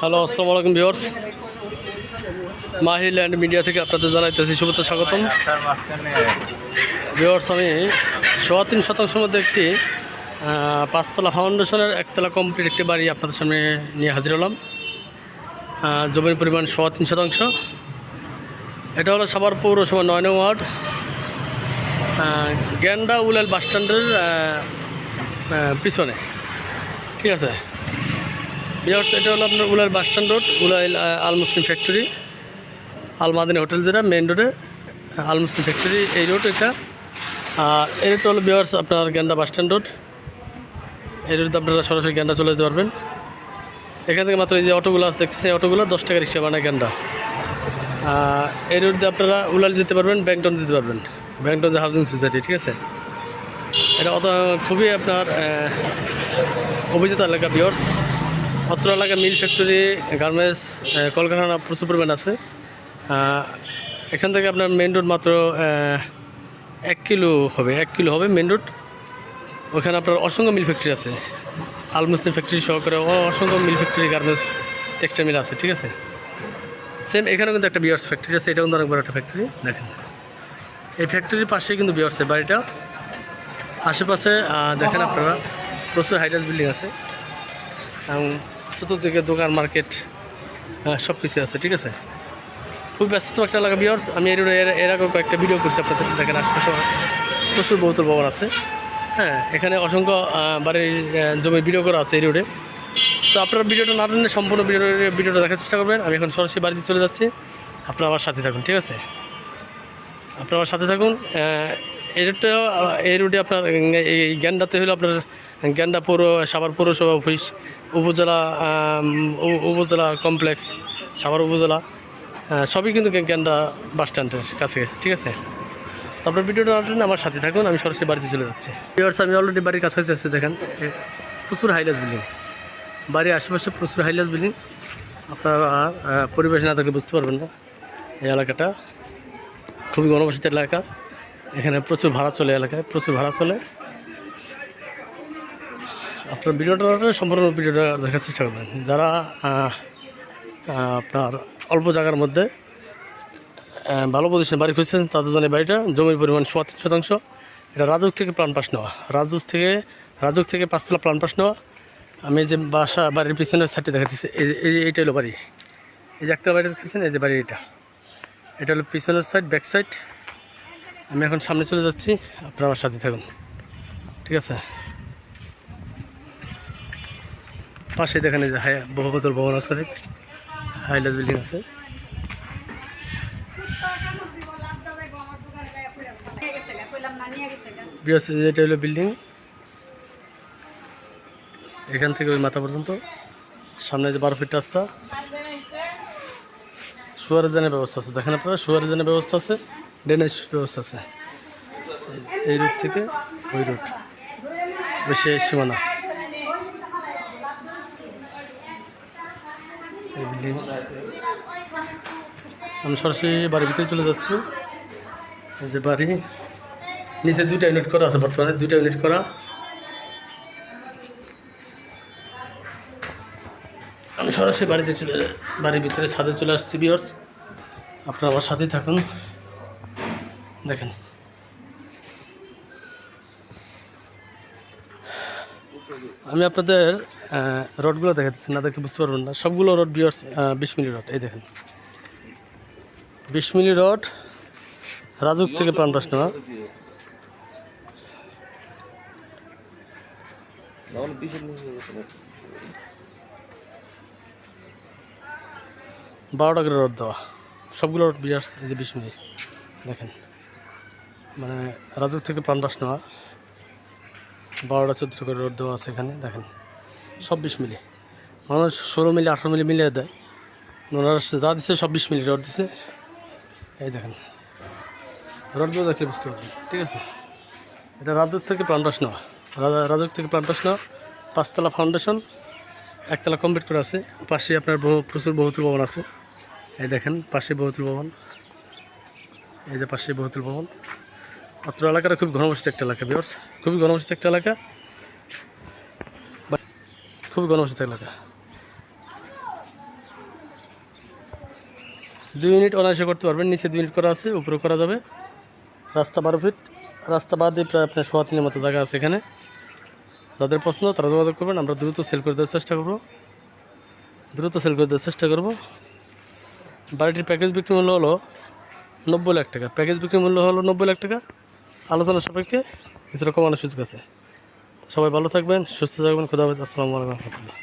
Hello আসসালামু আলাইকুম viewers. Mahi land media থেকে আপনাদের জানাইতেছি শুভেচ্ছা স্বাগতম। ভিউয়ার্স আমি সোয়া তিন শতাংশের মধ্যে একটি পাঁচতলা ফাউন্ডেশনের একতলা কমপ্লিট একটি বাড়ি আপনাদের সামনে নিয়ে হাজির হলাম। জমির পরিমাণ সোয়া তিন শতাংশ। এটা হলো সাভার পৌরসভা নয় নং ওয়ার্ড। গেন্ডা উলাল বাস স্ট্যান্ডের আহ, আহ, পিছনে। ঠিক আছে? বিয়ার্স এটা হলো আপনার Ulail bus stand road, Ulail Al Muslim factory, Al Madini hotel যেটা মেন রোডে আল মুসলিম ফ্যাক্টরি, এই রোড এটা। আর এই রোডটা হলো বিয়ার্স আপনার গেন্ডা বাস স্ট্যান্ড রোড। এই রোডে আপনারা সরাসরি গেন্ডা চলে যেতে পারবেন। এখান থেকে মাত্র এই যে অটোগুলো আছে, দেখতেছেন এই অটোগুলো দশ টাকা রিক্সা বানায় গেন্ডা এই রোড দিয়ে আপনারা উলাল যেতে পারবেন, ব্যাংটন যেতে পারবেন। ব্যাংটন যে হাউজিং সোসাইটি, ঠিক আছে? এটা অত, খুবই আপনার অভিজাত এলাকা বিয়ার্স অত্র এলাকা মিল ফ্যাক্টরি, গার্মেন্টস কলকারখানা প্রচুর পরিমাণ আছে। এখান থেকে আপনার মেন রোড মাত্র এক কিলো হবে, এক কিলো হবে মেন রোড ওখানে আপনার অসংখ্য মিল ফ্যাক্টরি আছে। আল মুসলিম ফ্যাক্টরি সহকারে অসংখ্য mill factory, garments, textile mill আছে, ঠিক আছে? সেম এখানেও কিন্তু একটা বিয়ার্স ফ্যাক্টরি আছে, এটাও কিন্তু অনেক বড় একটা ফ্যাক্টরি, দেখেন। এই ফ্যাক্টরির পাশেই কিন্তু বিয়ার্সের বাড়িটা। আশেপাশে দেখেন আপনারা, প্রচুর হাইরাস বিল্ডিং আছে। এবং চতুর্দিকে দোকান মার্কেট সব কিছু আছে, ঠিক আছে? খুব ব্যস্ত একটা এলাকা বিয়ার্স আমি এর এর আগেও কয়েকটা ভিডিও করছি আপনাদের দেখেন, আশপাশে প্রচুর বহুতল ভবন আছে। হ্যাঁ এখানে অসংখ্য বাড়ির জমির ভিডিও করা আছে এই রোডে তো আপনারা ভিডিওটা না জানলে সম্পূর্ণ ভিডিও ভিডিওটা দেখার চেষ্টা করবেন। আমি এখন সরাসরি বাড়িতে চলে যাচ্ছি। আপনারা আমার সাথে থাকুন, ঠিক আছে? আপনারা আমার সাথে থাকুন আহ, এই রুটে আপনার এই জ্ঞানটাতে হলো আপনার জ্ঞানটা পৌর সাভার পৌরসভা অফিস উপজেলা উপজেলা কমপ্লেক্স সাভার উপজেলা সবই কিন্তু জ্ঞানটা বাস স্ট্যান্ডের কাছে ঠিক আছে? তো আপনার ভিডিওটা না টেনে আমার সাথে থাকুন আমি সরাসরি বাড়িতে চলে যাচ্ছি। ভিউয়ার্স আমি অলরেডি বাড়ির কাছাকাছি আসছি দেখেন প্রচুর হাইলাস বিল্ডিং বাড়ির আশেপাশে প্রচুর হাইলাস বিল্ডিং আপনারা পরিবেশ না থাকলে বুঝতে পারবেন না এই এলাকাটা। খুবই ঘনবসতি এলাকা। এখানে প্রচুর ভাড়া চলে এলাকায়, প্রচুর ভাড়া চলে। আপনার ভিডিওটা সম্পূর্ণ ভিডিওটা দেখার চেষ্টা করবেন। যারা আপনার অল্প জায়গার মধ্যে ভালো প্রতিষ্ঠান বাড়ি খুঁজছেন, তাদের জন্য বাড়িটা জমির পরিমাণ সোয়াত্তর শতাংশ। এটা রাজক থেকে প্লান পাস নেওয়া। রাজক থেকে রাজক থেকে পাঁচতলা প্লান পাস নেওয়া। আমি যে বাসা, বাড়ির পিছনের সাইডে দেখাচ্ছি, এই এইটা হলো বাড়ি। এই যে একটা বাড়ি দেখতেছেন, এই যে বাড়ি এটা এটা হলো পিছনের সাইড ব্যাক সাইড আমি এখন সামনে চলে যাচ্ছি, আপনারা আমার সাথে থাকুন। ঠিক আছে? পাশে দেখেন যে হাই বহুবতল ভবন আছে অনেক। হাইলাস বিল্ডিং আছে। এটা হলো বিল্ডিং। এখান থেকে ওই মাথা পর্যন্ত। সামনে যে বারো ফিট রাস্তা। শুয়ারের দানের ব্যবস্থা আছে। দেখেন আপনারা সুয়ারের দানের ব্যবস্থা আছে। ড্রেনেজ ব্যবস্থা আছে। এই- রুট থেকে ওই রুট বেশি সীমানা। আমি সরাসরি বাড়ির ভিতরে চলে যাচ্ছি। এই যে বাড়ি। নিচে দুইটা ইউনিট করা আছে বর্তমানে, দুইটা ইউনিট করা। আমি সরাসরি বাড়িতে চলে বাড়ির ভিতরে ছাদে চলে আসছি বিয়ার্স আপনারা আমার সাথেই থাকুন। দেখেন। আমি আপনাদের রডগুলো দেখাচ্ছি না দেখতে বুঝতে পারবেন না। সবগুলো রড বিয়ার্স বিশ মিলি রড, এই দেখেন। বিশ মিলি রড, রাজুক থেকে প্রাণবাস নেওয়া বারোটা করে রড দেওয়া। সবগুলো রড বিয়ার্স এই যে বিশ মিনিট দেখেন। মানে রাজুক থেকে প্রাণবাস নেওয়া। বারোটা চোদ্দ করে রড দেওয়া আছে এখানে, দেখেন। সব বিশ মিলি। মানুষ ষোলো মিলি, আঠারো মিলি মিলিয়ে দেয়। ওনারা যা দিচ্ছে সব মিলি রড দিছে। এই দেখেন। রডগুলো দেখলে বুঝতে পারবেন, ঠিক আছে? এটা রাজুক থেকে প্রাণবাস নেওয়া। রাজা রাজুক থেকে প্রাণবাস নেওয়া। পাঁচতলা ফাউন্ডেশন একতলা কমপ্লিট করে আছে। পাশে আপনার প্রচুর বহুতল ভবন আছে। এই দেখেন, পাশে বহুতল ভবন। এই যে পাশে বহুতল ভবন। অত্র এলাকাটা খুব ঘনবসতি একটা এলাকা বিয়ার্স খুবই ঘনবসতি একটা এলাকা। খুবই ঘনবসতি এলাকা। দুই ইউনিট অনায়াসে করতে পারবেন, নিচে দুই ইউনিট করা আছে উপরে করা যাবে। রাস্তা বারো ফিট, রাস্তা বাদে প্রায় আপনার সোয়া তিনের মতো জায়গা আছে এখানে। যাদের পছন্দ তারা যোগাযোগ করবেন, আমরা দ্রুত সেল করে দেওয়ার চেষ্টা করব। দ্রুত সেল করে দেওয়ার চেষ্টা করব। বাড়িটির প্যাকেজ বিক্রি মূল্য হলো নব্বই লাখ টাকা। প্যাকেজ বিক্রি মূল্য হলো নব্বই লাখ টাকা। আলোচনা সাপেক্ষে কিছু রকম সুযোগ আছে। সবাই ভালো থাকবেন, সুস্থ থাকবেন খুদাবাজ আসসালামু আলাইকুম রহমতুল্লাহ।